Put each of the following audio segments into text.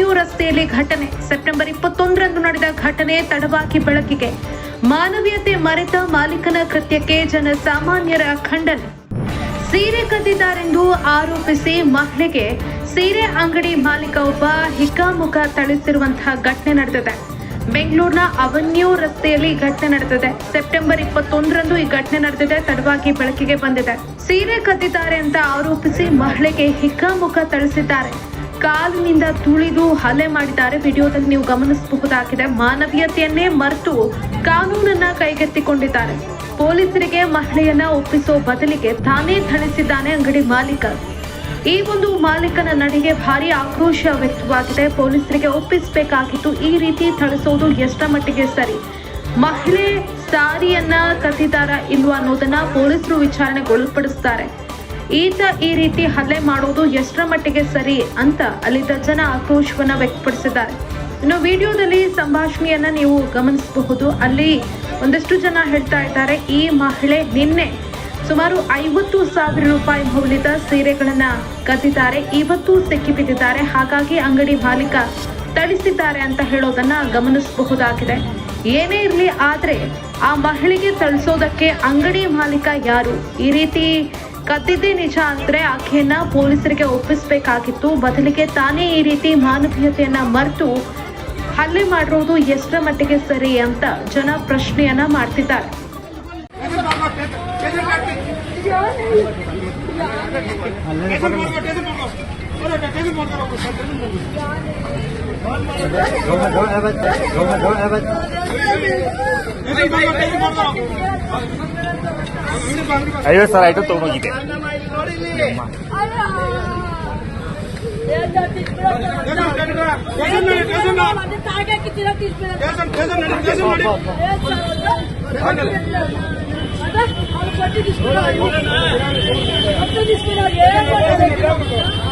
ರಸ್ತೆಯಲ್ಲಿ ಘಟನೆ. ಸೆಪ್ಟೆಂಬರ್ ಇಪ್ಪತ್ತೊಂದರಂದು ನಡೆದ ಘಟನೆ ತಡವಾಗಿ ಬೆಳಕಿಗೆ. ಮಾನವೀಯತೆ ಮರೆತ ಮಾಲೀಕನ ಕೃತ್ಯಕ್ಕೆ ಜನಸಾಮಾನ್ಯರ ಖಂಡನೆ. ಸೀರೆ ಕದ್ದಿದ್ದಾರೆಂದು ಆರೋಪಿಸಿ ಮಹಿಳೆಗೆ ಸೀರೆ ಅಂಗಡಿ ಮಾಲೀಕ ಒಬ್ಬ ಹಿಕ್ಕಾಮುಖ ಥಳಿಸಿರುವಂತಹ ಘಟನೆ ನಡೆದಿದೆ. ಬೆಂಗಳೂರಿನ ಅವನ್ಯೂ ರಸ್ತೆಯಲ್ಲಿ ಈ ಘಟನೆ ನಡೆದಿದೆ. ಸೆಪ್ಟೆಂಬರ್ ಇಪ್ಪತ್ತೊಂದರಂದು ಈ ಘಟನೆ ನಡೆದಿದೆ, ತಡವಾಗಿ ಬೆಳಕಿಗೆ ಬಂದಿದೆ. ಸೀರೆ ಕದ್ದಿದ್ದಾರೆ ಅಂತ ಆರೋಪಿಸಿ ಮಹಿಳೆಗೆ ಹಿಕ್ಕಾಮುಖ ಥಳಿಸಿದ್ದಾರೆ. ಕಾಲಿನಿಂದ ತುಳಿದು ಹಲ್ಲೆ ಮಾಡಿದ್ದಾರೆ. ವಿಡಿಯೋದಲ್ಲಿ ನೀವು ಗಮನಿಸಬಹುದಾಗಿದೆ, ಮಾನವೀಯತೆಯನ್ನೇ ಮರೆತು ಕಾನೂನನ್ನ ಕೈಗೆತ್ತಿಕೊಂಡಿದ್ದಾರೆ. ಪೊಲೀಸರಿಗೆ ಮಹಿಳೆಯನ್ನ ಒಪ್ಪಿಸೋ ಬದಲಿಗೆ ತಾನೇ ಥಳಿಸಿದ್ದಾನೆ ಅಂಗಡಿ ಮಾಲೀಕ. ಈ ಒಂದು ಮಾಲೀಕನ ನಡಿಗೆ ಭಾರಿ ಆಕ್ರೋಶ ವ್ಯಕ್ತವಾಗಿದೆ ಪೊಲೀಸರಿಗೆ ಒಪ್ಪಿಸಬೇಕಾಗಿತ್ತು, ಈ ರೀತಿ ಥಳಿಸೋದು ಎಷ್ಟರ ಮಟ್ಟಿಗೆ ಸರಿ? ಮಹಿಳೆ ಸಾರಿಯನ್ನ ಕದ್ದಿದ್ದಾರಾ ಇಲ್ವಾ ಅನ್ನೋದನ್ನ ಪೊಲೀಸರು ವಿಚಾರಣೆಗೊಳಪಡಿಸ್ತಾರೆ. ಈತ ಈ ರೀತಿ ಹಲ್ಲೆ ಮಾಡೋದು ಎಷ್ಟರ ಮಟ್ಟಿಗೆ ಸರಿ ಅಂತ ಅಲ್ಲಿದ್ದ ಜನ ಆಕ್ರೋಶವನ್ನ ವ್ಯಕ್ತಪಡಿಸಿದ್ದಾರೆ. ಇನ್ನು ವಿಡಿಯೋದಲ್ಲಿ ಸಂಭಾಷಣೆಯನ್ನು ನೀವು ಗಮನಿಸಬಹುದು. ಅಲ್ಲಿ ಒಂದಷ್ಟು ಜನ ಹೇಳ್ತಾ ಇದ್ದಾರೆ, ಈ ಮಹಿಳೆ ನಿನ್ನೆ ಸುಮಾರು ಐವತ್ತು ಸಾವಿರ ರೂಪಾಯಿ ಮೌಲ್ಯದ ಸೀರೆಗಳನ್ನು ಕದ್ದಿದ್ದಾರೆ. ಇವತ್ತು ಸಿಕ್ಕಿಬಿದ್ದಿದ್ದಾರೆ ಹಾಗಾಗಿ ಅಂಗಡಿ ಮಾಲೀಕ ತಳಿಸಿದ್ದಾರೆ ಅಂತ ಹೇಳೋದನ್ನ ಗಮನಿಸಬಹುದಾಗಿದೆ. ಏನೇ ಇರಲಿ ಆದ್ರೆ ಆ ಮಹಿಳೆಗೆ ತಳಿಸೋದಕ್ಕೆ ಅಂಗಡಿ ಮಾಲೀಕ ಯಾರು? ಈ ರೀತಿ ಕದ್ದಿದ್ದೇ ನಿಜ ಅಂದ್ರೆ ಆಕೆಯನ್ನ ಪೊಲೀಸರಿಗೆ ಒಪ್ಪಿಸಬೇಕಾಗಿತ್ತು. ಬದಲಿಗೆ ತಾನೇ ಈ ರೀತಿ ಮಾನವೀಯತೆಯನ್ನ ಮರೆತು ಹಲ್ಲೆ ಮಾಡಿರೋದು ಎಷ್ಟರ ಮಟ್ಟಿಗೆ ಸರಿ ಅಂತ ಜನ ಪ್ರಶ್ನೆಯನ್ನ ಮಾಡ್ತಿದ್ದಾರೆ. ಐವತ್ತು ಸಾವಿರ ಆಯ್ತು ತೊಗೊಂಡೋಗಿದ್ದೆ ಓಯ್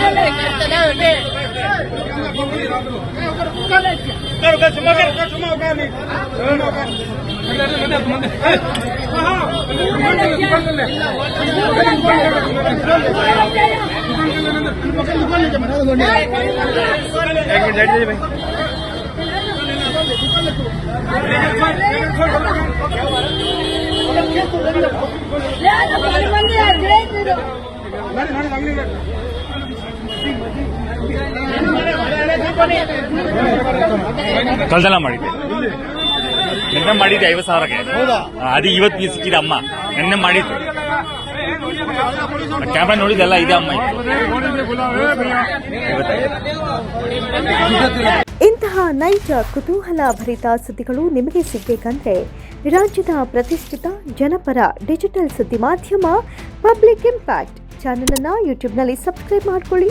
এক মিনিট যাই ভাই ನೋಡಿ ನೋಡಿ ಕಳ್ದನ ಮಾಡಿದ್ದೆ. ನಿನ್ನೆ ಮಾಡಿದ್ದೆ ಐವತ್ತು ಸಾವಿರಕ್ಕೆ. ಅದು ಇವತ್ತು ನೀ ಸಿಕ್ಕಿದೆ ಅಮ್ಮ. ನಿನ್ನೆ ಮಾಡಿದ್ದು. ಕ್ಯಾಮ್ರಾ ನೋಡಿದೆಲ್ಲ ಇದೆ ಅಮ್ಮ ಇಂತಹ ನೈಜ ಕುತೂಹಲ ಭರಿತ ಸುದ್ದಿಗಳು ನಿಮಗೆ ಸಿಗಬೇಕಂದ್ರೆ ರಾಜ್ಯದ ಪ್ರತಿಷ್ಠಿತ ಜನಪರ ಡಿಜಿಟಲ್ ಸುದ್ದಿ ಮಾಧ್ಯಮ ಪಬ್ಲಿಕ್ ಇಂಪ್ಯಾಕ್ಟ್ ಚಾನೆಲ್ ಅನ್ನ ಯೂಟ್ಯೂಬ್ನಲ್ಲಿ ಸಬ್ಸ್ಕ್ರೈಬ್ ಮಾಡ್ಕೊಳ್ಳಿ.